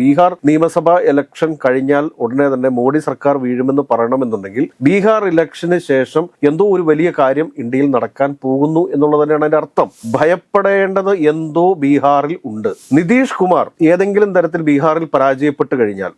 ബീഹാർ നിയമസഭാ ഇലക്ഷൻ കഴിഞ്ഞാൽ ഉടനെ തന്നെ മോഡി സർക്കാർ വീഴുമെന്ന് പറയണമെന്നുണ്ടെങ്കിൽ ബീഹാർ ഇലക്ഷന് ശേഷം എന്തോ ഒരു വലിയ കാര്യം ഇന്ത്യയിൽ നടക്കാൻ പോകുന്നു എന്നുള്ളത് തന്നെയാണ് അതിന്റെ അർത്ഥം. ഭയപ്പെടേണ്ടത് എന്തോ ബീഹാറിൽ ഉണ്ട്. നിതീഷ് കുമാർ ഏതെങ്കിലും തരത്തിൽ ബീഹാറിൽ പരാജയപ്പെട്ടു കഴിഞ്ഞാൽ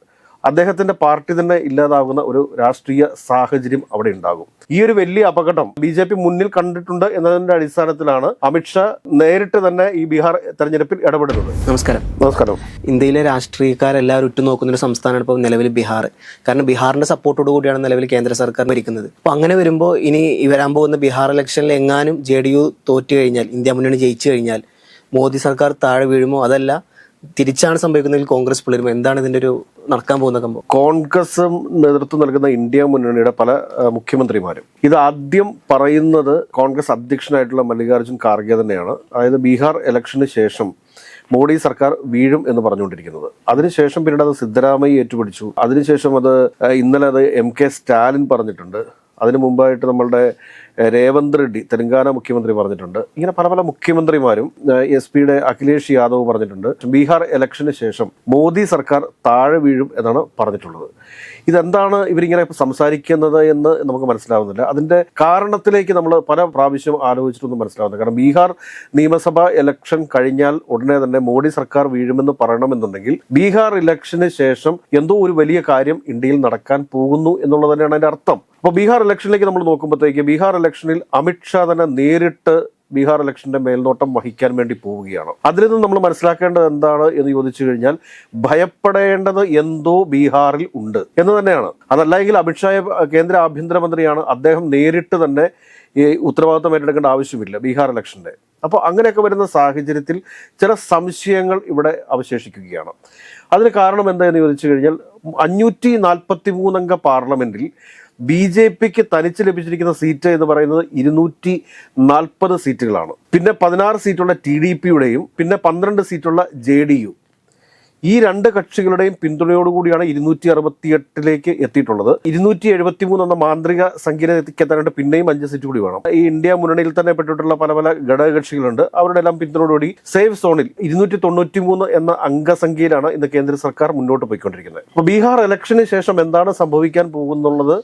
അദ്ദേഹത്തിന്റെ പാർട്ടി തന്നെ ഇല്ലാതാകുന്ന ഒരു രാഷ്ട്രീയ സാഹചര്യം അവിടെ ഉണ്ടാകും. ഈ ഒരു വലിയ അപകടം ബി ജെ പി മുന്നിൽ കണ്ടിട്ടുണ്ട് എന്നതിന്റെ അടിസ്ഥാനത്തിലാണ് അമിത്ഷാ നേരിട്ട് തന്നെ ഈ ബീഹാർ തെരഞ്ഞെടുപ്പിൽ ഇടപെടുന്നത്. നമസ്കാരം. നമസ്കാരം. ഇന്ത്യയിലെ രാഷ്ട്രീയക്കാരെല്ലാവരും ഉറ്റുനോക്കുന്ന ഒരു സംസ്ഥാനമാണ് ഇപ്പോൾ നിലവിൽ ബീഹാർ. കാരണം ബീഹാറിന്റെ സപ്പോർട്ടോട് കൂടിയാണ് നിലവിൽ കേന്ദ്ര സർക്കാർ ഭരിക്കുന്നത്. അപ്പോൾ അങ്ങനെ വരുമ്പോൾ ഇനി വരാൻ പോകുന്ന ബീഹാർ ഇലക്ഷനിൽ എങ്ങാനും ജെ ഡി യു തോറ്റു കഴിഞ്ഞാൽ ഇന്ത്യ മുന്നണി ജയിച്ചു കഴിഞ്ഞാൽ മോദി സർക്കാർ താഴെ വീഴുമോ? അതല്ല തിരിച്ചാണ് സംഭവിക്കുന്നതിൽ കോൺഗ്രസ് പിളരുമോ? എന്താണ് ഇതിന്റെ ഒരു നടക്കാൻ പോകുന്ന സംഭവം? കോൺഗ്രസും നേതൃത്വം നൽകുന്ന ഇന്ത്യ മുന്നണിയുടെ പല മുഖ്യമന്ത്രിമാരും. ഇത് ആദ്യം പറയുന്നത് കോൺഗ്രസ് അധ്യക്ഷനായിട്ടുള്ള മല്ലികാർജുൻ ഖാർഗെ തന്നെയാണ്. അതായത് ബീഹാർ ഇലക്ഷന് ശേഷം മോഡി സർക്കാർ വീഴും എന്ന് പറഞ്ഞുകൊണ്ടിരിക്കുന്നത്. അതിനുശേഷം പിന്നീട് അത് സിദ്ധരാമയ്യ ഏറ്റുപിടിച്ചു. അതിനുശേഷം അത് ഇന്നലെ അത് എം കെ സ്റ്റാലിൻ പറഞ്ഞിട്ടുണ്ട്. അതിനു മുമ്പായിട്ട് നമ്മളുടെ രേവന്ത് റെഡ്ഡി തെലങ്കാന മുഖ്യമന്ത്രി പറഞ്ഞിട്ടുണ്ട്. ഇങ്ങനെ പല പല മുഖ്യമന്ത്രിമാരും എസ് പിയുടെ അഖിലേഷ് യാദവ് പറഞ്ഞിട്ടുണ്ട്. ബീഹാർ ഇലക്ഷന് ശേഷം മോദി സർക്കാർ താഴെ വീഴും എന്നാണ് പറഞ്ഞിട്ടുള്ളത്. ഇതെന്താണ് ഇവരിങ്ങനെ സംസാരിക്കുന്നത് എന്ന് നമുക്ക് മനസ്സിലാവുന്നില്ല. അതിന്റെ കാരണത്തിലേക്ക് നമ്മൾ പല പ്രാവശ്യം ആലോചിച്ചിട്ടൊന്നും മനസ്സിലാവുന്നില്ല. കാരണം ബീഹാർ നിയമസഭാ ഇലക്ഷൻ കഴിഞ്ഞാൽ ഉടനെ തന്നെ മോഡി സർക്കാർ വീഴുമെന്ന് പറയണമെന്നുണ്ടെങ്കിൽ ബീഹാർ ഇലക്ഷന് ശേഷം എന്തോ ഒരു വലിയ കാര്യം ഇന്ത്യയിൽ നടക്കാൻ പോകുന്നു എന്നുള്ളത് തന്നെയാണ് അതിന്റെ അർത്ഥം. അപ്പോൾ ബീഹാർ ഇലക്ഷനിലേക്ക് നമ്മൾ നോക്കുമ്പോഴത്തേക്ക് ബീഹാർ ഇലക്ഷനിൽ അമിത്ഷാ തന്നെ നേരിട്ട് ബീഹാർ ഇലക്ഷന്റെ മേൽനോട്ടം വഹിക്കാൻ വേണ്ടി പോവുകയാണ്. അതിൽ നിന്ന് നമ്മൾ മനസ്സിലാക്കേണ്ടത് എന്താണ് എന്ന് ചോദിച്ചു കഴിഞ്ഞാൽ ഭയപ്പെടേണ്ടത് എന്തോ ബീഹാറിൽ ഉണ്ട് എന്ന് തന്നെയാണ്. അതല്ലെങ്കിൽ അമിത്ഷായെ കേന്ദ്ര ആഭ്യന്തരമന്ത്രിയാണ് അദ്ദേഹം നേരിട്ട് തന്നെ ഈ ഉത്തരവാദിത്വം ഏറ്റെടുക്കേണ്ട ആവശ്യമില്ല ബീഹാർ ഇലക്ഷന്റെ. അപ്പോൾ അങ്ങനെയൊക്കെ വരുന്ന സാഹചര്യത്തിൽ ചില സംശയങ്ങൾ ഇവിടെ അവശേഷിക്കുകയാണ്. അതിന് കാരണം എന്താണെന്ന് ചോദിച്ചു കഴിഞ്ഞാൽ അഞ്ഞൂറ്റി നാൽപ്പത്തി മൂന്നംഗ പാർലമെന്റിൽ ബി ജെ പിക്ക് തനിച്ച് ലഭിച്ചിരിക്കുന്ന സീറ്റ് എന്ന് പറയുന്നത് ഇരുന്നൂറ്റി നാൽപ്പത് സീറ്റുകളാണ്. പിന്നെ പതിനാറ് സീറ്റുള്ള ടി ഡി പിയുടെയും പിന്നെ പന്ത്രണ്ട് സീറ്റുള്ള ജെ ഡി യു. ഈ രണ്ട് കക്ഷികളുടെയും പിന്തുണയോടുകൂടിയാണ് ഇരുന്നൂറ്റി അറുപത്തിയെട്ടിലേക്ക് എത്തിയിട്ടുള്ളത്. ഇരുന്നൂറ്റി എഴുപത്തി മൂന്ന് എന്ന മാന്ത്രിക സംഖ്യയിൽ എത്തിക്കെത്താനായിട്ട് പിന്നെയും അഞ്ച് സീറ്റ് കൂടി വേണം. ഈ ഇന്ത്യ മുന്നണിയിൽ തന്നെ പെട്ടിട്ടുള്ള പല പല ഘടകകക്ഷികളുണ്ട്. അവരുടെ എല്ലാം പിന്തുണയോടുകൂടി സേഫ് സോണിൽ ഇരുന്നൂറ്റി തൊണ്ണൂറ്റി മൂന്ന് എന്ന അംഗസംഖ്യയിലാണ് ഇന്ന് കേന്ദ്ര സർക്കാർ മുന്നോട്ട് പോയിക്കൊണ്ടിരിക്കുന്നത്. അപ്പോൾ ബീഹാർ ഇലക്ഷന് ശേഷം എന്താണ് സംഭവിക്കാൻ പോകുന്നുള്ളത്?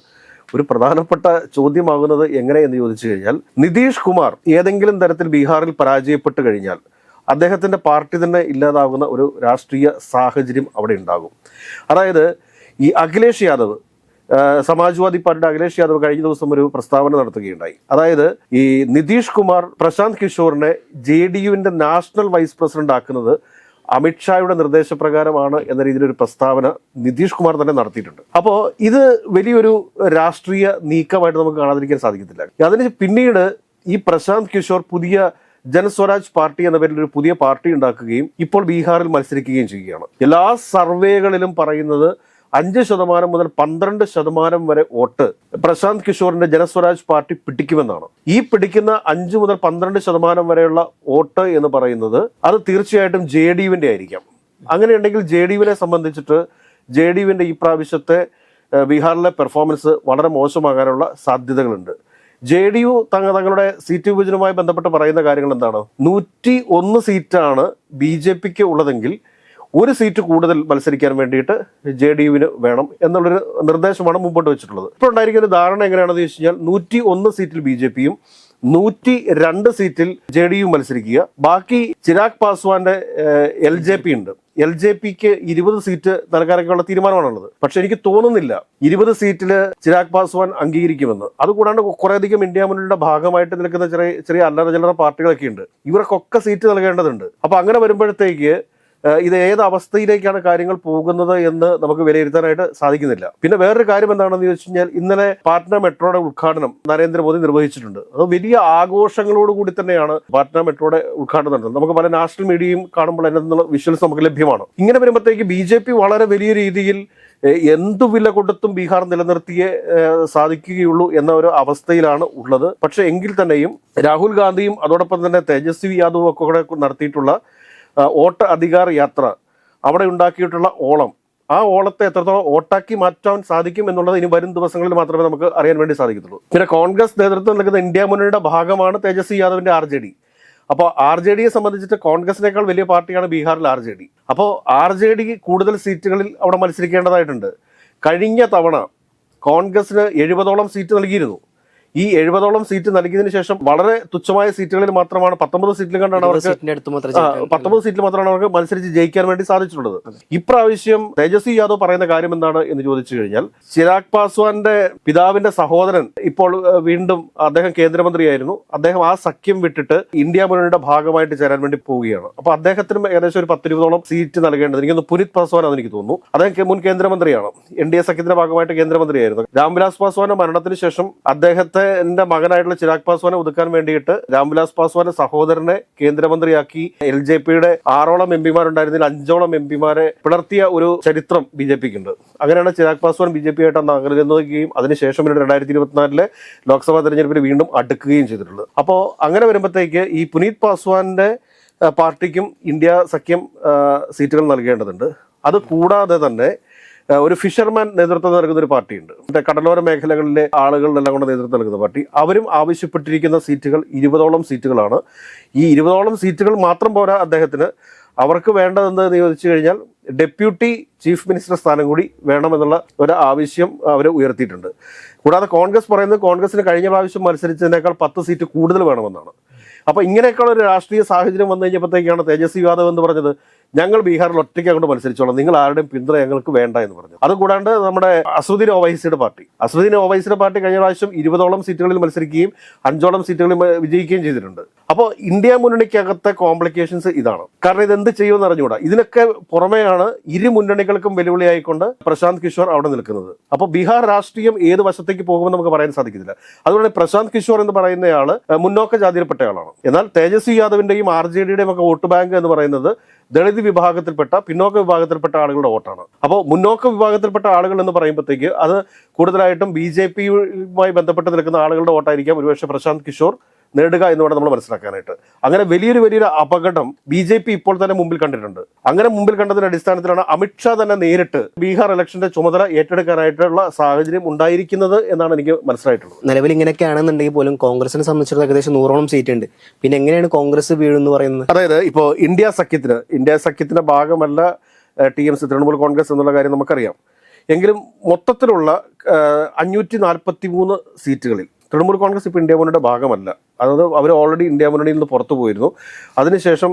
ഒരു പ്രധാനപ്പെട്ട ചോദ്യമാകുന്നത് എങ്ങനെ എന്ന് ചോദിച്ചു കഴിഞ്ഞാൽ നിതീഷ് കുമാർ ഏതെങ്കിലും തരത്തിൽ ബീഹാറിൽ പരാജയപ്പെട്ട് കഴിഞ്ഞാൽ അദ്ദേഹത്തിന്റെ പാർട്ടി തന്നെ ഇല്ലാതാകുന്ന ഒരു രാഷ്ട്രീയ സാഹചര്യം അവിടെ ഉണ്ടാകും. അതായത് ഈ അഖിലേഷ് യാദവ് സമാജ്വാദി പാർട്ടിയുടെ അഖിലേഷ് യാദവ് കഴിഞ്ഞ ദിവസം ഒരു പ്രസ്താവന നടത്തുകയുണ്ടായി. അതായത് ഈ നിതീഷ് കുമാർ പ്രശാന്ത് കിഷോറിനെ ജെ ഡി യുവിന്റെ നാഷണൽ വൈസ് പ്രസിഡന്റ് ആക്കുന്നത് അമിത്ഷായുടെ നിർദ്ദേശപ്രകാരമാണ് എന്ന രീതിയിൽ ഒരു പ്രസ്താവന നിതീഷ് കുമാർ തന്നെ നടത്തിയിട്ടുണ്ട്. അപ്പോൾ ഇത് വലിയൊരു രാഷ്ട്രീയ നീക്കമായിട്ട് നമുക്ക് കാണാതിരിക്കാൻ സാധിക്കത്തില്ല. അതിന് പിന്നീട് ഈ പ്രശാന്ത് കിഷോർ പുതിയ ജനസ്വരാജ് പാർട്ടി എന്ന പേരിൽ ഒരു പുതിയ പാർട്ടി ഉണ്ടാക്കുകയും ഇപ്പോൾ ബീഹാറിൽ മത്സരിക്കുകയും ചെയ്യുകയാണ്. എല്ലാ സർവേകളിലും പറയുന്നത് അഞ്ച് ശതമാനം മുതൽ പന്ത്രണ്ട് ശതമാനം വരെ വോട്ട് പ്രശാന്ത് കിഷോറിന്റെ ജനസ്വരാജ് പാർട്ടി പിടിക്കുമെന്നാണ്. ഈ പിടിക്കുന്ന അഞ്ച് മുതൽ പന്ത്രണ്ട് ശതമാനം വരെയുള്ള വോട്ട് എന്ന് പറയുന്നത് അത് തീർച്ചയായിട്ടും ജെ ഡി യുവിന്റെ ആയിരിക്കാം. അങ്ങനെയുണ്ടെങ്കിൽ ജെ ഡി യുവിനെ സംബന്ധിച്ചിട്ട് ജെ ഡി യുവിന്റെ ഈ പ്രാവശ്യത്തെ ബീഹാറിലെ പെർഫോമൻസ് വളരെ മോശമാകാനുള്ള സാധ്യതകളുണ്ട്. ജെ ഡി യു തങ്ങ തങ്ങളുടെ സീറ്റ് വിഭജനവുമായി ബന്ധപ്പെട്ട് പറയുന്ന കാര്യങ്ങൾ എന്താണ്? നൂറ്റി ഒന്ന് സീറ്റാണ് ബി ജെ പിക്ക് ഉള്ളതെങ്കിൽ ഒരു സീറ്റ് കൂടുതൽ മത്സരിക്കാൻ വേണ്ടിയിട്ട് ജെ ഡി യുവിന് വേണം എന്നുള്ളൊരു നിർദ്ദേശമാണ് മുമ്പോട്ട് വെച്ചിട്ടുള്ളത്. ഇപ്പോൾ ഉണ്ടായിരിക്കുന്ന ഒരു ധാരണ എങ്ങനെയാണെന്ന് ചോദിച്ചു കഴിഞ്ഞാൽ നൂറ്റി ഒന്ന് സീറ്റിൽ ബി ജെ പിയും നൂറ്റി രണ്ട് സീറ്റിൽ ജെ ഡി യു മത്സരിക്കുക. ബാക്കി ചിരാഗ് പാസ്വാന്റെ എൽ ജെ പി ഉണ്ട്. എൽ ജെ പിക്ക് ഇരുപത് സീറ്റ് നൽകാനൊക്കെയുള്ള തീരുമാനമാണുള്ളത്. പക്ഷെ എനിക്ക് തോന്നുന്നില്ല ഇരുപത് സീറ്റിൽ ചിരാഗ് പാസ്വാൻ അംഗീകരിക്കുമെന്ന്. അതുകൂടാണ്ട് കുറേയധികം ഇന്ത്യ മുന്നണിയുടെ ഭാഗമായിട്ട് നിൽക്കുന്ന ചെറിയ ചെറിയ അല്ലറ ചില്ലറ പാർട്ടികളൊക്കെ ഉണ്ട് ഇവർക്കൊക്കെ സീറ്റ് നൽകേണ്ടതുണ്ട്. അപ്പൊ അങ്ങനെ വരുമ്പോഴത്തേക്ക് ഇത് ഏത് അവസ്ഥയിലേക്കാണ് കാര്യങ്ങൾ പോകുന്നത് എന്ന് നമുക്ക് വിലയിരുത്താനായിട്ട് സാധിക്കുന്നില്ല. പിന്നെ വേറൊരു കാര്യം എന്താണെന്ന് ചോദിച്ചു കഴിഞ്ഞാൽ ഇന്നലെ പാട്ന മെട്രോയുടെ ഉദ്ഘാടനം നരേന്ദ്രമോദി നിർവഹിച്ചിട്ടുണ്ട്. അത് വലിയ ആഘോഷങ്ങളോട് കൂടി തന്നെയാണ് പാട്ന മെട്രോയുടെ ഉദ്ഘാടനം നടന്നത്. നമുക്ക് പല നാഷണൽ മീഡിയയും കാണുമ്പോൾ അതിൽ നിന്നുള്ള വിഷ്വൽസ് നമുക്ക് ലഭ്യമാണ്. ഇങ്ങനെ വരുമ്പോഴത്തേക്ക് ബി വളരെ വലിയ രീതിയിൽ എന്തു വില കൊടുത്തും ബീഹാർ നിലനിർത്തിയേ സാധിക്കുകയുള്ളൂ എന്ന ഒരു അവസ്ഥയിലാണ് ഉള്ളത്. പക്ഷേ എങ്കിൽ തന്നെയും രാഹുൽ ഗാന്ധിയും അതോടൊപ്പം തന്നെ തേജസ്വി യാദവും ഒക്കെ കൂടെ നടത്തിയിട്ടുള്ള വോട്ട് അധികാര യാത്ര അവിടെ ഉണ്ടാക്കിയിട്ടുള്ള ഓളം. ആ ഓളത്തെ എത്രത്തോളം ഓട്ടാക്കി മാറ്റാൻ സാധിക്കും എന്നുള്ളത് ഇനി വരും ദിവസങ്ങളിൽ മാത്രമേ നമുക്ക് അറിയാൻ വേണ്ടി സാധിക്കത്തുള്ളൂ. പിന്നെ കോൺഗ്രസ് നേതൃത്വം നൽകുന്ന ഇന്ത്യ മുന്നണിയുടെ ഭാഗമാണ് തേജസ്വി യാദവിന്റെ ആർ ജെ ഡി. അപ്പോൾ ആർ ജെ ഡിയെ സംബന്ധിച്ചിട്ട് കോൺഗ്രസിനേക്കാൾ വലിയ പാർട്ടിയാണ് ബീഹാറിൽ ആർ ജെ ഡി. അപ്പോൾ ആർ ജെ ഡി കൂടുതൽ സീറ്റുകളിൽ അവിടെ മത്സരിക്കേണ്ടതായിട്ടുണ്ട്. കഴിഞ്ഞ തവണ കോൺഗ്രസിന് എഴുപതോളം സീറ്റ് നൽകിയിരുന്നു. ഈ എഴുപതോളം സീറ്റ് നൽകിയതിനു ശേഷം വളരെ തുച്ഛമായ സീറ്റുകളിൽ മാത്രമാണ് പത്തൊമ്പത് സീറ്റിൽ കണ്ടാണ് അവർക്ക് പത്തൊമ്പത് സീറ്റിൽ മാത്രമാണ് അവർക്ക് മത്സരിച്ച് ജയിക്കാൻ വേണ്ടി സാധിച്ചിട്ടുള്ളത്. ഇപ്രാവശ്യം തേജസ്വി യാദവ് പറയുന്ന കാര്യം എന്താണ് എന്ന് ചോദിച്ചു കഴിഞ്ഞാൽ ചിരാഗ് പാസ്വാന്റെ പിതാവിന്റെ സഹോദരൻ ഇപ്പോൾ വീണ്ടും അദ്ദേഹം കേന്ദ്രമന്ത്രിയായിരുന്നു. അദ്ദേഹം ആ സഖ്യം വിട്ടിട്ട് ഇന്ത്യ മുന്നണിയുടെ ഭാഗമായിട്ട് ചേരാൻ വേണ്ടി പോവുകയാണ്. അപ്പൊ അദ്ദേഹത്തിന് ഏകദേശം ഒരു പത്തിരുപതോളം സീറ്റ് നൽകേണ്ടത് എനിക്കൊന്ന് പുനിത് പാസ്വാൻ എനിക്ക് തോന്നുന്നു. അദ്ദേഹം മുൻ കേന്ദ്രമന്ത്രിയാണ്. എൻ ഡി എ സഖ്യത്തിന്റെ ഭാഗമായിട്ട് കേന്ദ്രമന്ത്രിയായിരുന്നു. രാംവിലാസ് പാസ്വാന്റെ മരണത്തിന് ശേഷം അദ്ദേഹത്തെ എന്റെ മകനായിട്ടുള്ള ചിരാഗ് പാസ്വാനെ ഒതുക്കാൻ വേണ്ടിയിട്ട് രാംവിലാസ് പാസ്വാന്റെ സഹോദരനെ കേന്ദ്രമന്ത്രിയാക്കി എൽ ജെ പിയുടെ ആറോളം എം പിമാരുണ്ടായിരുന്നതിൽ അഞ്ചോളം എം പിമാരെ പിളർത്തിയ ഒരു ചരിത്രം ബി ജെ പിക്ക് ഉണ്ട് അങ്ങനെയാണ് Chirag Paswan B J P ആയിട്ട് അന്ന് അകലുകയും അതിനുശേഷം പിന്നീട് രണ്ടായിരത്തി ഇരുപത്തിനാലിലെ ലോക്സഭാ തെരഞ്ഞെടുപ്പിൽ വീണ്ടും അടുക്കുകയും ചെയ്തിട്ടുള്ളത്. അപ്പോൾ അങ്ങനെ വരുമ്പോഴത്തേക്ക് ഈ പുനീത് പാസ്വാന്റെ പാർട്ടിക്കും ഇന്ത്യ സഖ്യം സീറ്റുകൾ നൽകേണ്ടതുണ്ട്. അത് കൂടാതെ തന്നെ ഒരു ഫിഷർമാൻ നേതൃത്വം നൽകുന്ന ഒരു പാർട്ടിയുണ്ട്. മറ്റേ കടലോര മേഖലകളിലെ ആളുകളിലെല്ലാം കൊണ്ട് നേതൃത്വം നൽകുന്ന പാർട്ടി. അവരും ആവശ്യപ്പെട്ടിരിക്കുന്ന സീറ്റുകൾ ഇരുപതോളം സീറ്റുകളാണ്. ഈ ഇരുപതോളം സീറ്റുകൾ മാത്രം പോരാ അദ്ദേഹത്തിന്. അവർക്ക് വേണ്ടതെന്ന് ചോദിച്ചു കഴിഞ്ഞാൽ ഡെപ്യൂട്ടി ചീഫ് മിനിസ്റ്റർ സ്ഥാനം കൂടി വേണമെന്നുള്ള ഒരു ആവശ്യം അവർ ഉയർത്തിയിട്ടുണ്ട്. കൂടാതെ കോൺഗ്രസ് പറയുന്നത് കോൺഗ്രസിന് കഴിഞ്ഞ പ്രാവശ്യം മത്സരിച്ചതിനേക്കാൾ പത്ത് സീറ്റ് കൂടുതൽ വേണമെന്നാണ്. അപ്പോൾ ഇങ്ങനെയൊക്കെയുള്ള ഒരു രാഷ്ട്രീയ സാഹചര്യം വന്നു കഴിഞ്ഞപ്പോഴത്തേക്കാണ് തേജസ്വി യാദവ് എന്ന് പറഞ്ഞത്. ഞങ്ങൾ ബീഹാറിൽ ഒറ്റയ്ക്ക് അങ്ങോട്ട് മത്സരിച്ചോളാം. നിങ്ങൾ ആരുടെയും പിന്തുണ ഞങ്ങൾക്ക് വേണ്ട എന്ന് പറഞ്ഞു. അതുകൂടാണ്ട് നമ്മുടെ അസുദ്ദീൻ ഓവൈസിയുടെ പാർട്ടി. അസുദ്ദീൻ ഓവൈസിയുടെ പാർട്ടി കഴിഞ്ഞ പ്രാവശ്യം ഇരുപതോളം സീറ്റുകളിൽ മത്സരിക്കുകയും അഞ്ചോളം സീറ്റുകളിൽ വിജയിക്കുകയും ചെയ്തിട്ടുണ്ട്. അപ്പോൾ ഇന്ത്യ മുന്നണിക്കകത്തെ കോംപ്ലിക്കേഷൻസ് ഇതാണ്. കാരണം ഇത് എന്ത് ചെയ്യുമെന്ന് അറിഞ്ഞുകൂടാ. ഇതിനൊക്കെ പുറമെയാണ് ഇരു മുന്നണികൾക്കും വെല്ലുവിളിയായിക്കൊണ്ട് പ്രശാന്ത് കിഷോർ അവിടെ നിൽക്കുന്നത്. അപ്പോൾ ബീഹാർ രാഷ്ട്രീയം ഏത് വശത്തേക്ക് പോകുമെന്ന് നമുക്ക് പറയാൻ സാധിക്കുന്നില്ല അതുകൊണ്ട് പ്രശാന്ത് കിഷോർ എന്ന് പറയുന്നയാൾ മുന്നോക്ക ജാതിയിൽപ്പെട്ടയാളാണ്. എന്നാൽ തേജസ്വി യാദവിന്റെയും ആർ ജെ ഡിയുടെയും ഒക്കെ വോട്ട് ബാങ്ക് എന്ന് പറയുന്നത് ദളിത് വിഭാഗത്തിൽപ്പെട്ട പിന്നോക്ക വിഭാഗത്തിൽപ്പെട്ട ആളുകളുടെ വോട്ടാണ്. അപ്പോൾ മുന്നോക്ക വിഭാഗത്തിൽപ്പെട്ട ആളുകൾ എന്ന് പറയുമ്പോഴത്തേക്ക് അത് കൂടുതലായിട്ടും ബി ജെ പിയുമായി ബന്ധപ്പെട്ട് നിൽക്കുന്ന ആളുകളുടെ വോട്ടായിരിക്കാം. ഒരുപക്ഷെ പ്രശാന്ത് കിഷോർ നേടുക എന്ന് വേണം നമ്മൾ മനസ്സിലാക്കാനായിട്ട്. അങ്ങനെ വലിയൊരു വലിയൊരു അപകടം ബി ജെ പി ഇപ്പോൾ തന്നെ മുമ്പിൽ കണ്ടിട്ടുണ്ട്. അങ്ങനെ മുമ്പിൽ കണ്ടതിന്റെ അടിസ്ഥാനത്തിലാണ് അമിത്ഷാ തന്നെ നേരിട്ട് ബീഹാർ ഇലക്ഷന്റെ ചുമതല ഏറ്റെടുക്കാനായിട്ടുള്ള സാഹചര്യം ഉണ്ടായിരിക്കുന്നത് എന്നാണ് എനിക്ക് മനസ്സിലായിട്ടുള്ളത്. നിലവിൽ ഇങ്ങനെയൊക്കെയാണെന്നുണ്ടെങ്കിൽ പോലും കോൺഗ്രസിനെ സംബന്ധിച്ചിടത്തോളം ഏകദേശം നൂറോളം സീറ്റ് ഉണ്ട് പിന്നെ എങ്ങനെയാണ് കോൺഗ്രസ് വീഴുന്ന് പറയുന്നത്? അതായത് ഇപ്പോൾ ഇന്ത്യ സഖ്യത്തിന് ഇന്ത്യ സഖ്യത്തിന്റെ ഭാഗമല്ല T M C Trinamool Congress എന്നുള്ള കാര്യം നമുക്കറിയാം. എങ്കിലും മൊത്തത്തിലുള്ള അഞ്ഞൂറ്റി നാൽപ്പത്തി മൂന്ന് സീറ്റുകളിൽ തൃണമൂൽ കോൺഗ്രസ് ഇപ്പോൾ ഇന്ത്യ മുന്നണിയുടെ ഭാഗമല്ല. അതായത് അവർ ഓൾറെഡി ഇന്ത്യ മുന്നണിയിൽ നിന്ന് പുറത്തു പോയിരുന്നു. അതിനുശേഷം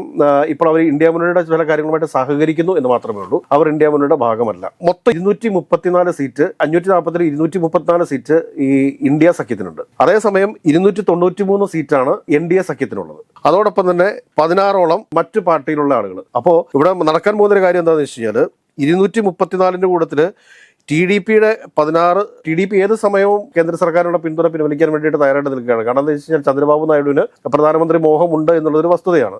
ഇപ്പോൾ അവർ ഇന്ത്യ മുന്നണിയുടെ ചില കാര്യങ്ങളുമായിട്ട് സഹകരിക്കുന്നു എന്ന് മാത്രമേ ഉള്ളൂ. അവർ ഇന്ത്യ മുന്നണിയുടെ ഭാഗമല്ല. മൊത്തം ഇരുന്നൂറ്റി മുപ്പത്തിനാല് സീറ്റ് അഞ്ഞൂറ്റി നാൽപ്പത്തിൽ ഇരുന്നൂറ്റി മുപ്പത്തിനാല് സീറ്റ് ഈ ഇന്ത്യ സഖ്യത്തിനുണ്ട്. അതേസമയം ഇരുന്നൂറ്റി തൊണ്ണൂറ്റി മൂന്ന് സീറ്റാണ് എൻ ഡി എ സഖ്യത്തിനുള്ളത്. അതോടൊപ്പം തന്നെ പതിനാറോളം മറ്റു പാർട്ടിയിലുള്ള ആളുകൾ അപ്പോൾ ഇവിടെ നടക്കാൻ പോകുന്ന ഒരു കാര്യം എന്താണെന്ന് വെച്ച് കഴിഞ്ഞാൽ ഇരുന്നൂറ്റി മുപ്പത്തിനാലിന്റെ കൂട്ടത്തിൽ ടി ഡി പിയുടെ പതിനാറ് ടി ഡി പി ഏത് സമയവും കേന്ദ്ര സർക്കാരിനുള്ള പിന്തുണ പിൻവലിക്കാൻ വേണ്ടിയിട്ട് തയ്യാറായിട്ട് നിൽക്കുകയാണ്. കാരണം എന്താ വെച്ച് കഴിഞ്ഞാൽ ചന്ദ്രബാബു നായിഡുവിന് പ്രധാനമന്ത്രി മോഹമുണ്ട് എന്നുള്ളൊരു വസ്തുതയാണ്.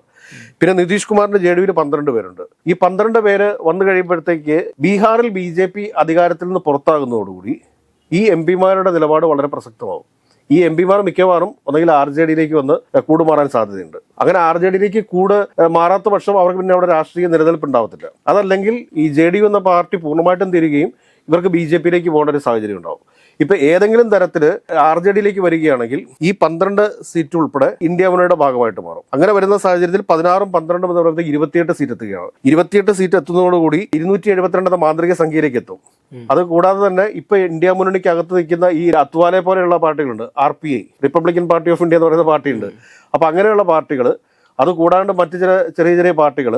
പിന്നെ നിതീഷ് കുമാറിന്റെ ജെ ഡി പന്ത്രണ്ട് പേരുണ്ട്. ഈ പന്ത്രണ്ട് പേര് വന്നു കഴിയുമ്പോഴത്തേക്ക് ബീഹാറിൽ ബി ജെ പി അധികാരത്തിൽ നിന്ന് പുറത്താകുന്നതോടുകൂടി ഈ എം പിമാരുടെ നിലപാട് വളരെ പ്രസക്തമാവും. ഈ എം പിമാർ മിക്കവാറും ഒന്നെങ്കിൽ ആർ ജെ ഡിയിലേക്ക് വന്ന് കൂട് മാറാൻ സാധ്യതയുണ്ട്. അങ്ങനെ ആർ ജെ ഡിയിലേക്ക് കൂട് മാറാത്ത പക്ഷം അവർക്ക് പിന്നെ അവിടെ രാഷ്ട്രീയ നിലനിൽപ്പ് ഉണ്ടാവത്തില്ല. അതല്ലെങ്കിൽ ഈ ജെ ഡി എന്ന പാർട്ടി പൂർണമായിട്ടും തീരുകയും ഇവർക്ക് ബി ജെ പിയിലേക്ക് പോകേണ്ട ഒരു സാഹചര്യം ഉണ്ടാവും. ഇപ്പൊ ഏതെങ്കിലും തരത്തിൽ ആർ ജെ ഡിയിലേക്ക് വരികയാണെങ്കിൽ ഈ പന്ത്രണ്ട് സീറ്റ് ഉൾപ്പെടെ ഇന്ത്യ മുന്നണിയുടെ ഭാഗമായിട്ട് മാറും. അങ്ങനെ വരുന്ന സാഹചര്യത്തിൽ പതിനാറും പന്ത്രണ്ടും എന്ന് പറയുന്നത് ഇരുപത്തിയെട്ട് സീറ്റ് എത്തുകയാണ്. ഇരുപത്തിയെട്ട് സീറ്റ് എത്തുന്നതോടുകൂടി ഇരുന്നൂറ്റി എഴുപത്തിരണ്ട് മാന്ത്രിക സംഖ്യയിലേക്ക് എത്തും. അത് കൂടാതെ തന്നെ ഇപ്പൊ ഇന്ത്യ മുന്നണിക്ക് അകത്ത് നിൽക്കുന്ന ഈ അത്വാലെ പോലെയുള്ള പാർട്ടികളുണ്ട്. R P I Republican party of India എന്ന് പറയുന്ന പാർട്ടിയുണ്ട്. അപ്പൊ അങ്ങനെയുള്ള പാർട്ടികൾ അത് കൂടാണ്ട് മറ്റു ചില ചെറിയ ചെറിയ പാർട്ടികൾ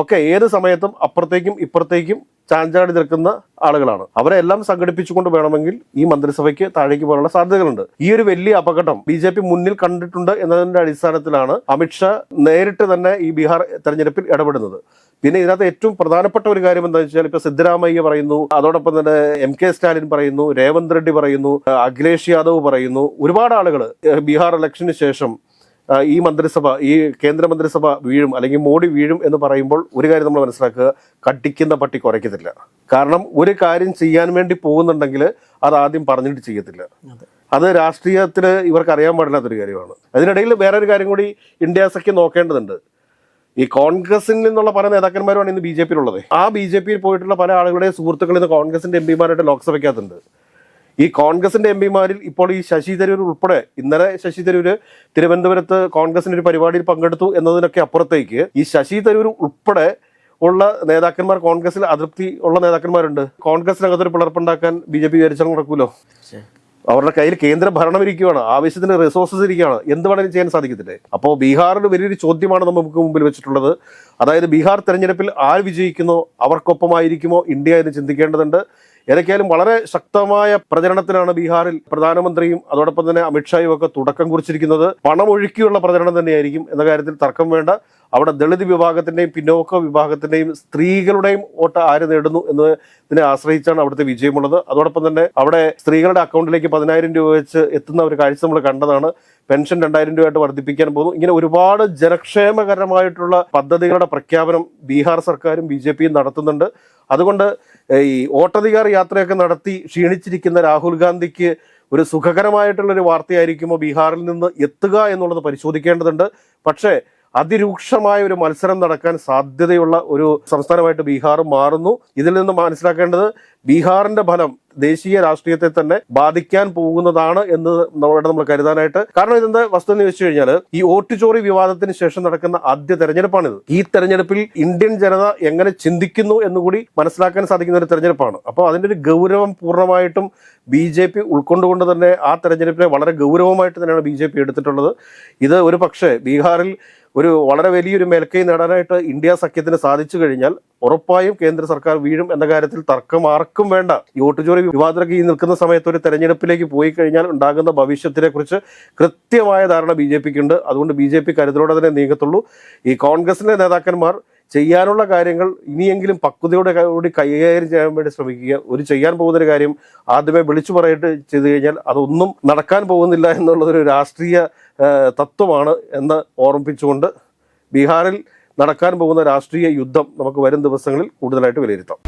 ഒക്കെ ഏത് സമയത്തും അപ്പുറത്തേക്കും ഇപ്പുറത്തേക്കും ചാഞ്ചാടി നിൽക്കുന്ന ആളുകളാണ്. അവരെ എല്ലാം സംഘടിപ്പിച്ചുകൊണ്ട് വേണമെങ്കിൽ ഈ മന്ത്രിസഭയ്ക്ക് താഴേക്ക് പോകാനുള്ള സാധ്യതകളുണ്ട്. ഈ ഒരു വലിയ അപകടം ബി ജെ പി മുന്നിൽ കണ്ടിട്ടുണ്ട് എന്നതിന്റെ അടിസ്ഥാനത്തിലാണ് അമിത്ഷാ നേരിട്ട് തന്നെ ഈ ബീഹാർ തെരഞ്ഞെടുപ്പിൽ ഇടപെടുന്നത്. പിന്നെ ഇതിനകത്ത് ഏറ്റവും പ്രധാനപ്പെട്ട ഒരു കാര്യം എന്താ വെച്ചാൽ ഇപ്പൊ സിദ്ധരാമയ്യ പറയുന്നു അതോടൊപ്പം തന്നെ എം കെ സ്റ്റാലിൻ പറയുന്നു രേവന്ത് റെഡ്ഡി പറയുന്നു അഖിലേഷ് യാദവ് പറയുന്നു. ഒരുപാട് ആളുകൾ ബീഹാർ ഇലക്ഷന് ശേഷം ഈ മന്ത്രിസഭ ഈ കേന്ദ്ര മന്ത്രിസഭ വീഴും അല്ലെങ്കിൽ മോഡി വീഴും എന്ന് പറയുമ്പോൾ ഒരു കാര്യം നമ്മൾ മനസ്സിലാക്കുക കട്ടിക്കുന്ന പട്ടി കുറയ്ക്കത്തില്ല. കാരണം ഒരു കാര്യം ചെയ്യാൻ വേണ്ടി പോകുന്നുണ്ടെങ്കിൽ അത് ആദ്യം പറഞ്ഞിട്ട് ചെയ്യത്തില്ല. അത്. രാഷ്ട്രീയത്തിൽ ഇവർക്ക് അറിയാൻ പാടില്ലാത്തൊരു കാര്യമാണ്. അതിനിടയിൽ വേറെ ഒരു കാര്യം കൂടി ഇന്ത്യ സഖ്യം നോക്കേണ്ടതുണ്ട്. ഈ കോൺഗ്രസിൽ നിന്നുള്ള പല നേതാക്കന്മാരുമാണ് ഇന്ന് ബി ജെ പിയിലുള്ളത്. ആ ബി ജെ പിയിൽ പോയിട്ടുള്ള പല ആളുകളുടെ സുഹൃത്തുക്കൾ ഇന്ന് കോൺഗ്രസിന്റെ എം പിമാരായിട്ട് ലോക്സഭയ്ക്കകത്തുണ്ട്. ഈ കോൺഗ്രസിന്റെ എം പിമാരിൽ ഇപ്പോൾ ഈ ശശി തരൂർ ഉൾപ്പെടെ ഇന്നലെ ശശി തരൂര് തിരുവനന്തപുരത്ത് കോൺഗ്രസിന്റെ ഒരു പരിപാടിയിൽ പങ്കെടുത്തു എന്നതിനൊക്കെ അപ്പുറത്തേക്ക് ഈ ശശി തരൂർ ഉൾപ്പെടെ ഉള്ള നേതാക്കന്മാർ കോൺഗ്രസിൽ അതൃപ്തി ഉള്ള നേതാക്കന്മാരുണ്ട്. കോൺഗ്രസിനകത്തൊരു പിളർപ്പുണ്ടാക്കാൻ ബി ജെ പി വിചാരിച്ചാൽ നടക്കൂലോ? അവരുടെ കയ്യിൽ കേന്ദ്ര ഭരണം ഇരിക്കുകയാണ് ആവശ്യത്തിന് റിസോഴ്സസ് ഇരിക്കുകയാണ്. എന്ത് വേണമെങ്കിലും ചെയ്യാൻ സാധിക്കത്തില്ലേ? അപ്പോൾ ബീഹാറിൽ വലിയൊരു ചോദ്യമാണ് നമുക്ക് മുമ്പിൽ വെച്ചിട്ടുള്ളത്. അതായത് ബീഹാർ തെരഞ്ഞെടുപ്പിൽ ആര് വിജയിക്കുന്നോ? അവർക്കൊപ്പമായിരിക്കുമോ ഇന്ത്യ എന്ന് ചിന്തിക്കേണ്ടതുണ്ട്. ഏതൊക്കെയാലും വളരെ ശക്തമായ പ്രചരണത്തിനാണ് ബീഹാറിൽ പ്രധാനമന്ത്രിയും അതോടൊപ്പം തന്നെ അമിത്ഷായും ഒക്കെ തുടക്കം കുറിച്ചിരിക്കുന്നത്. പണമൊഴുക്കിയുള്ള പ്രചരണം തന്നെയായിരിക്കും എന്ന കാര്യത്തിൽ തർക്കം വേണ്ട. അവിടെ ദളിത് വിഭാഗത്തിന്റെയും പിന്നോക്ക വിഭാഗത്തിന്റെയും സ്ത്രീകളുടെയും വോട്ട് ആര് നേടുന്നു എന്നതിനെ ആശ്രയിച്ചാണ് അവിടുത്തെ വിജയമുള്ളത്. അതോടൊപ്പം തന്നെ അവിടെ സ്ത്രീകളുടെ അക്കൗണ്ടിലേക്ക് പതിനായിരം രൂപ വെച്ച് എത്തുന്ന ഒരു കാഴ്ച നമ്മൾ കണ്ടതാണ്. പെൻഷൻ രണ്ടായിരം രൂപയായിട്ട് വർദ്ധിപ്പിക്കാൻ പോകുന്നു. ഇങ്ങനെ ഒരുപാട് ജനക്ഷേമകരമായിട്ടുള്ള പദ്ധതികളുടെ പ്രഖ്യാപനം ബീഹാർ സർക്കാരും ബി ജെ പിയും നടത്തുന്നുണ്ട്. അതുകൊണ്ട് ഈ വോട്ടധികാർ യാത്രയൊക്കെ നടത്തി ക്ഷീണിച്ചിരിക്കുന്ന രാഹുൽ ഗാന്ധിക്ക് ഒരു സുഖകരമായിട്ടുള്ള ഒരു വാർത്തയായിരിക്കുമോ ബീഹാറിൽ നിന്ന് എത്തുക എന്നുള്ളത് പരിശോധിക്കേണ്ടതുണ്ട്. പക്ഷേ അതിരൂക്ഷമായ ഒരു മത്സരം നടക്കാൻ സാധ്യതയുള്ള ഒരു സംസ്ഥാനമായിട്ട് ബീഹാർ മാറുന്നു. ഇതിൽ നിന്ന് മനസ്സിലാക്കേണ്ടത് ബീഹാറിന്റെ ഫലം ദേശീയ രാഷ്ട്രീയത്തെ തന്നെ ബാധിക്കാൻ പോകുന്നതാണ് എന്ന് നമ്മുടെ നമ്മൾ കരുതാനായിട്ട് കാരണം ഇതെന്താ? വസ്തു എന്ന് വെച്ച് കഴിഞ്ഞാൽ ഈ ഓട്ടുചോറി വിവാദത്തിന് ശേഷം നടക്കുന്ന ആദ്യ തെരഞ്ഞെടുപ്പാണിത് ഈ തെരഞ്ഞെടുപ്പിൽ ഇന്ത്യൻ ജനത എങ്ങനെ ചിന്തിക്കുന്നു എന്നുകൂടി മനസ്സിലാക്കാൻ സാധിക്കുന്ന ഒരു തെരഞ്ഞെടുപ്പാണ്. അപ്പോൾ അതിന്റെ ഒരു ഗൗരവം പൂർണമായിട്ടും ബി ജെ പി ഉൾക്കൊണ്ടുകൊണ്ട് തന്നെ ആ തെരഞ്ഞെടുപ്പിനെ വളരെ ഗൗരവമായിട്ട് തന്നെയാണ് ബി ജെ പി എടുത്തിട്ടുള്ളത്. ഇത് ഒരു പക്ഷേ ബീഹാറിൽ ഒരു വളരെ വലിയൊരു മേൽക്കൈ നേടാനായിട്ട് ഇന്ത്യ സഖ്യത്തിന് സാധിച്ചു കഴിഞ്ഞാൽ ഉറപ്പായും കേന്ദ്ര സർക്കാർ വീഴും എന്ന കാര്യത്തിൽ തർക്കം ആർക്കും വേണ്ട. ഈ ഓട്ടുചോറി വിവാദത്തിലൊക്കെ ഈ നിൽക്കുന്ന സമയത്ത് ഒരു തെരഞ്ഞെടുപ്പിലേക്ക് പോയി കഴിഞ്ഞാൽ ഉണ്ടാകുന്ന ഭവിഷ്യത്തിനെ കുറിച്ച് കൃത്യമായ ധാരണ ബി ജെ പിക്ക് ഉണ്ട്. അതുകൊണ്ട് ബി ജെ പി കരുതലോടെ തന്നെ നീങ്ങത്തുള്ളൂ. ഈ കോൺഗ്രസിന്റെ നേതാക്കന്മാർ ചെയ്യാനുള്ള കാര്യങ്ങൾ ഇനിയെങ്കിലും പക്വതയോടെ കൂടി കൈകാര്യം ചെയ്യാൻ വേണ്ടി ശ്രമിക്കുക. ഒരു ചെയ്യാൻ പോകുന്ന ഒരു കാര്യം ആദ്യമേ വിളിച്ചു പറയിട്ട് ചെയ്തു കഴിഞ്ഞാൽ അതൊന്നും നടക്കാൻ പോകുന്നില്ല എന്നുള്ളതൊരു രാഷ്ട്രീയ തത്വമാണ് എന്ന് ഓർമ്മിപ്പിച്ചുകൊണ്ട് ബീഹാറിൽ നടക്കാൻ പോകുന്ന രാഷ്ട്രീയ യുദ്ധം നമുക്ക് വരും ദിവസങ്ങളിൽ കൂടുതലായിട്ട് വിലയിരുത്താം.